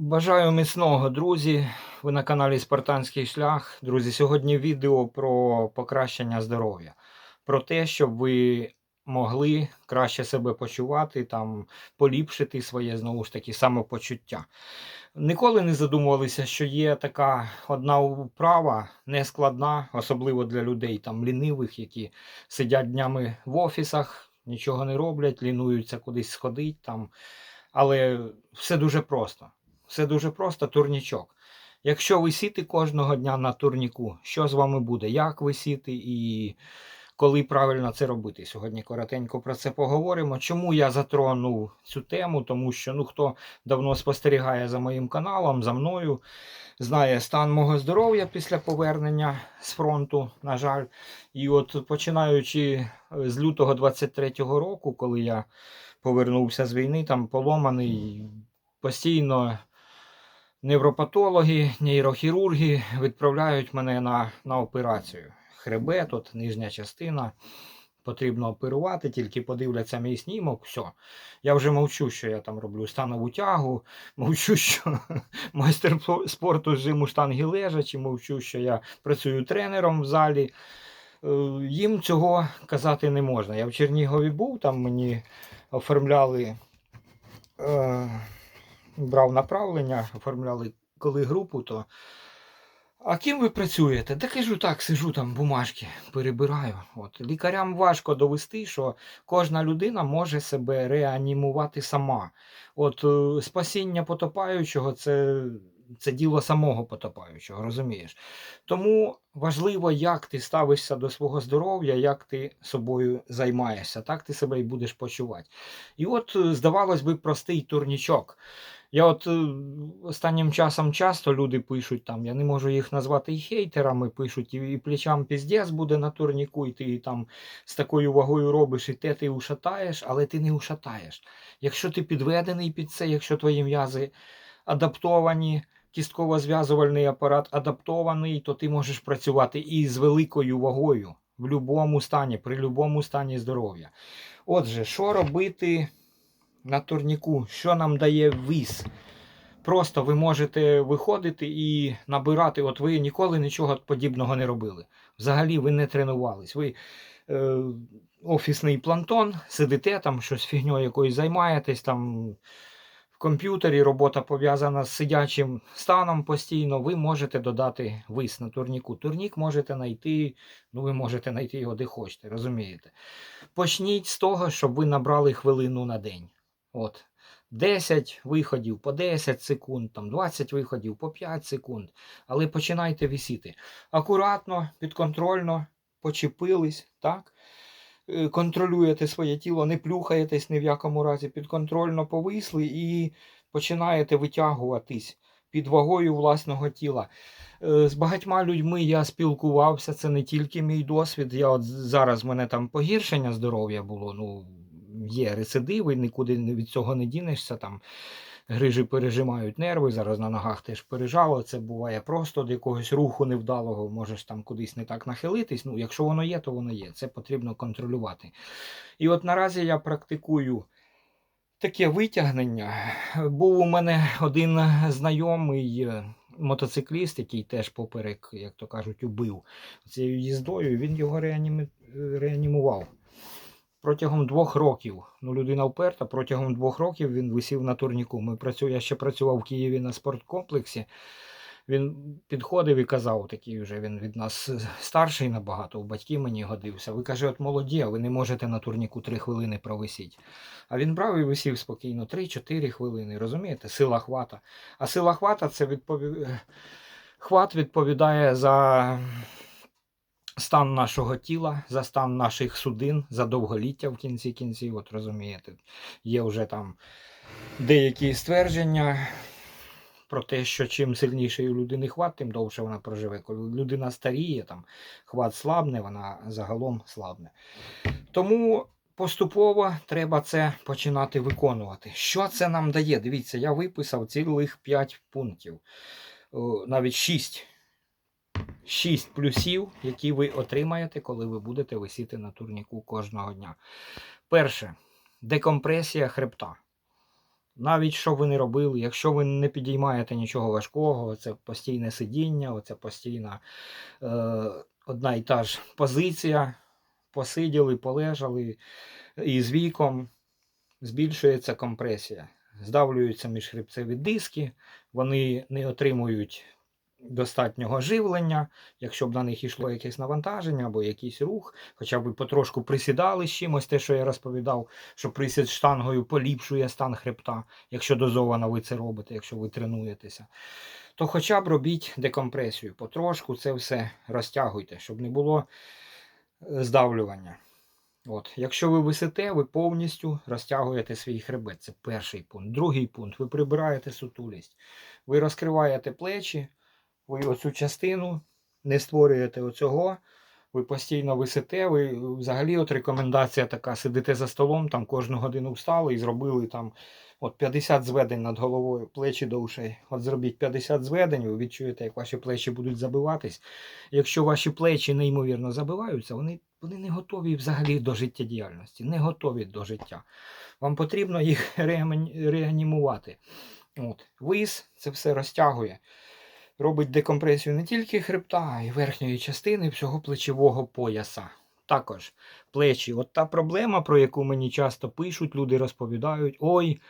Бажаю міцного, друзі. Ви на каналі Спартанський шлях. Друзі, сьогодні відео про покращення здоров'я. Про те, щоб ви могли краще себе почувати, там, поліпшити своє знову ж таки самопочуття. Ніколи не задумувалися, що є така одна вправа, нескладна, особливо для людей там лінивих, які сидять днями в офісах, нічого не роблять, лінуються кудись сходить там. Але все дуже просто. Все дуже просто, турнічок. Якщо висіти кожного дня на турніку, що з вами буде? Як висіти і коли правильно це робити? Сьогодні коротенько про це поговоримо. Чому я затронув цю тему? Тому що ну, хто давно спостерігає за моїм каналом, за мною, знає стан мого здоров'я після повернення з фронту, на жаль. І от починаючи е, з лютого 23-го року, коли я повернувся з війни, там поломаний постійно невропатологи, нейрохірурги відправляють мене на, на операцію. Хребет, от нижня частина. Потрібно оперувати, тільки подивляться мій снімок, все. Я вже мовчу, що я там роблю станову тягу, мовчу, що майстер спорту з жиму штанги лежачі, мовчу, що я працюю тренером в залі. Е, Їм цього казати не можна. Я в Чернігові був, там мені оформляли, е, брав направлення, оформляли коли групу, то. А ким ви працюєте? Да кажу так, сижу там бумажки, перебираю. От. Лікарям важко довести, що кожна людина може себе реанімувати сама. От е, спасіння потопаючого це, це діло самого потопаючого, розумієш? Тому важливо, як ти ставишся до свого здоров'я, як ти собою займаєшся, так ти себе і будеш почувати. І от, е, здавалось би, простий турнічок. Я от е, останнім часом часто люди пишуть там, я не можу їх назвати і хейтерами, пишуть, і, плечам піздець буде на турніку, і ти там з такою вагою робиш, і те ти ушатаєш, але ти не ушатаєш. Якщо ти підведений під це, якщо твої м'язи адаптовані, кістково-зв'язувальний апарат адаптований, то ти можеш працювати і з великою вагою в будь-якому стані, при будь-якому стані здоров'я. Отже, що робити на турніку? Що нам дає віз? Просто ви можете виходити і набирати. От ви ніколи нічого подібного не робили. Взагалі ви не тренувались. Ви е, офісний плантон, сидите там, щось фігньою якоюсь займаєтесь там комп'ютері, робота пов'язана з сидячим станом постійно. Ви можете додати вис на турніку. Турнік можете знайти, ну ви можете знайти його де хочете, розумієте? Почніть з того, щоб ви набрали хвилину на день. От. 10 виходів по 10 секунд, там 20 виходів по 5 секунд. Але починайте висіти. Акуратно, підконтрольно, почепились, так? Е, Контролюєте своє тіло, не плюхаєтесь ні в якому разі, підконтрольно повисли і починаєте витягуватись під вагою власного тіла. Е, З багатьма людьми я спілкувався, це не тільки мій досвід. Я от зараз в мене там погіршення здоров'я було. Ну, є рецидиви, нікуди від цього не дінешся. Там грижі пережимають нерви, зараз на ногах теж пережало. Це буває просто до якогось руху невдалого, можеш там кудись не так нахилитись. Ну, якщо воно є, то воно є. Це потрібно контролювати. І от наразі я практикую. Таке витягнення. Був у мене один знайомий е, мотоцикліст, який теж поперек, як то кажуть, убив цією їздою. Він його реанімував. Протягом двох років, ну людина вперта, протягом двох років він висів на турніку. Ми працю... Я ще працював в Києві на спорткомплексі. Він підходив і казав, такий вже він від нас старший набагато, у батьки мені годився. Ви каже, от молоді, а ви не можете на турніку три хвилини провисіти. А він брав і висів спокійно 3-4 хвилини. Розумієте? Сила хвата. А сила хвата це відпові... хват відповідає за стан нашого тіла, за стан наших судин, за довголіття в кінці кінців. От розумієте, є вже там деякі ствердження про те, що чим сильніший у людини хват, тим довше вона проживе. Коли людина старіє, там хват слабне, вона загалом слабне. Тому поступово треба це починати виконувати. Що це нам дає? Дивіться, я виписав цілих 5 пунктів, навіть 6. 6 плюсів, які ви отримаєте, коли ви будете висіти на турніку кожного дня. Перше декомпресія хребта. Навіть що ви не робили, якщо ви не підіймаєте нічого важкого, це постійне сидіння, оце постійна е, одна і та ж позиція, посиділи, полежали, і з віком збільшується компресія, здавлюються міжхребцеві диски, вони не отримують достатнього живлення, якщо б на них йшло якесь навантаження або якийсь рух, хоча б потрошку присідали з чимось, те, що я розповідав, що присід штангою поліпшує стан хребта, якщо дозовано ви це робите, якщо ви тренуєтеся, то хоча б робіть декомпресію. Потрошку це все розтягуйте, щоб не було е, здавлювання. От. Якщо ви висите, ви повністю розтягуєте свій хребет. Це перший пункт. Другий пункт. Ви прибираєте сутулість. Ви розкриваєте плечі, ви оцю частину не створюєте оцього. Ви постійно висите, ви взагалі от рекомендація така: сидите за столом, там кожну годину встали і зробили там от 50 зведень над головою, плечі до ушей. От зробіть 50 зведень, ви відчуєте, як ваші плечі будуть забиватись. Якщо ваші плечі неймовірно забиваються, вони, вони не готові взагалі до життєдіяльності, не готові до життя. Вам потрібно їх реанімувати. От. Вис це все розтягує. Робить декомпресію не тільки хребта, а й верхньої частини всього плечового пояса. Також плечі. От та проблема, про яку мені часто пишуть, люди розповідають: ой,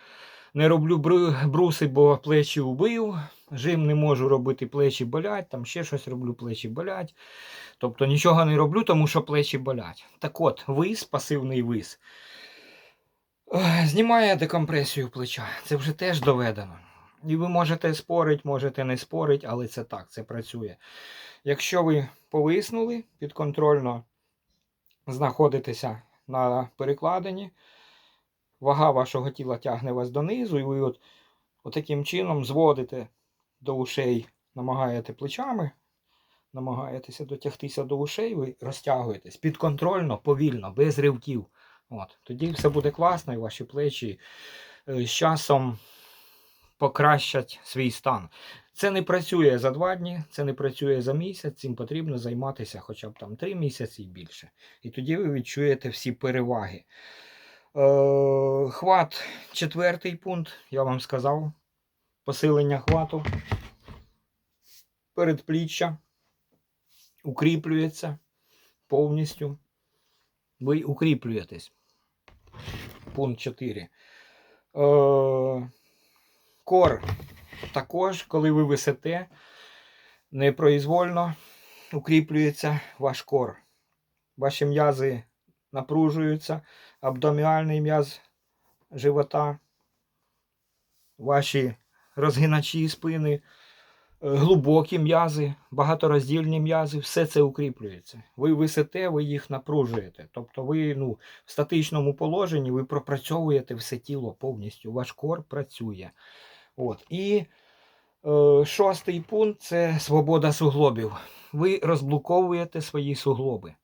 не роблю бруси, бо плечі убив, жим не можу робити, плечі болять, там ще щось роблю, плечі болять. Тобто нічого не роблю, тому що плечі болять. Так от, вис, пасивний вис, знімає декомпресію плеча. Це вже теж доведено. І ви можете спорити, можете не спорити, але це так, це працює. Якщо ви повиснули підконтрольно, знаходитеся на перекладині, вага вашого тіла тягне вас донизу, і ви от, от таким чином зводите до ушей, намагаєте плечами, намагаєтеся дотягтися до ушей, ви розтягуєтесь підконтрольно, повільно, без ривків. От. Тоді все буде класно, і ваші плечі е, з часом покращать свій стан. Це не працює за два дні, це не працює за місяць, цим потрібно займатися хоча б там три місяці і більше. І тоді ви відчуєте всі переваги. Е, хват, четвертий пункт, я вам сказав. Посилення хвату. Передпліччя укріплюється повністю. Ви укріплюєтесь. Пункт 4. Е, кор також, коли ви висите, непроізвольно укріплюється ваш кор. Ваші м'язи напружуються, абдоміальний м'яз живота, ваші розгиначі спини, е, глибокі м'язи, багатороздільні м'язи, все це укріплюється. Ви висите, ви їх напружуєте. Тобто ви ну, в статичному положенні ви пропрацьовуєте все тіло повністю. Ваш кор працює. От. І е, шостий пункт це свобода суглобів. Ви розблоковуєте свої суглоби.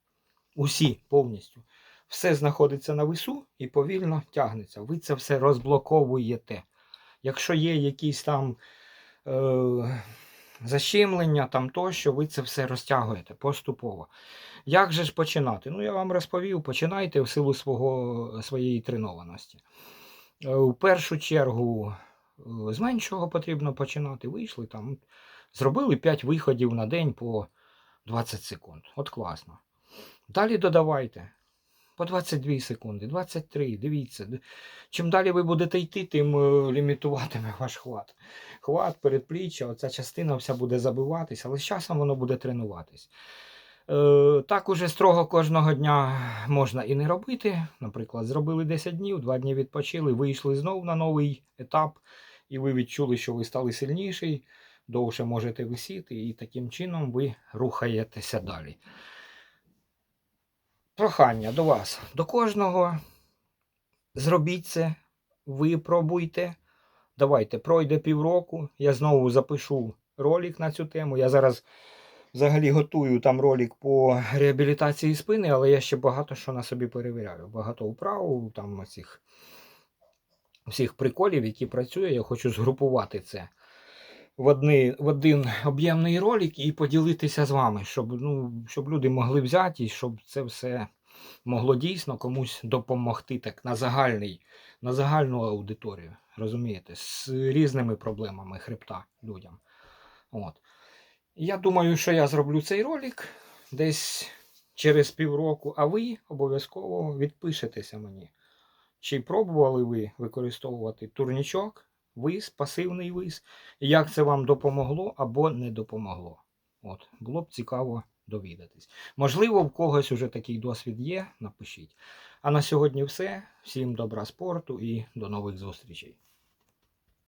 Усі повністю. Все знаходиться на весу і повільно тягнеться. Ви це все розблоковуєте. Якщо є якісь там е, защемлення, там тощо, ви це все розтягуєте поступово. Як же ж починати? Ну, я вам розповів, починайте в силу свого, своєї тренованості. Е, У першу чергу з меншого потрібно починати. Вийшли там, зробили 5 виходів на день по 20 секунд. От класно. Далі додавайте. По 22 секунди, 23, дивіться. Чим далі ви будете йти, тим е, лімітуватиме ваш хват. Хват, передпліччя, оця частина вся буде забиватись, але з часом воно буде тренуватись. Е, так уже строго кожного дня можна і не робити. Наприклад, зробили 10 днів, 2 дні відпочили, вийшли знову на новий етап, і ви відчули, що ви стали сильніший, довше можете висіти, і таким чином ви рухаєтеся далі. Прохання до вас, до кожного. Зробіть це, випробуйте. Давайте, пройде півроку, я знову запишу ролик на цю тему. Я зараз взагалі готую там ролик по реабілітації спини, але я ще багато що на собі перевіряю. Багато вправ, там цих всіх приколів, які працює, я хочу згрупувати це в, одни, в один об'ємний ролик і поділитися з вами, щоб, ну, щоб люди могли взяти і щоб це все могло дійсно комусь допомогти так на загальний, на загальну аудиторію. розумієте, з різними проблемами хребта людям. От. Я думаю, що я зроблю цей ролик десь через півроку, а ви обов'язково відпишетеся мені. Чи пробували ви використовувати турнічок, вис, пасивний вис, і як це вам допомогло або не допомогло? От, було б цікаво довідатись. Можливо, в когось уже такий досвід є, напишіть. А на сьогодні все. Всім добра спорту і до нових зустрічей.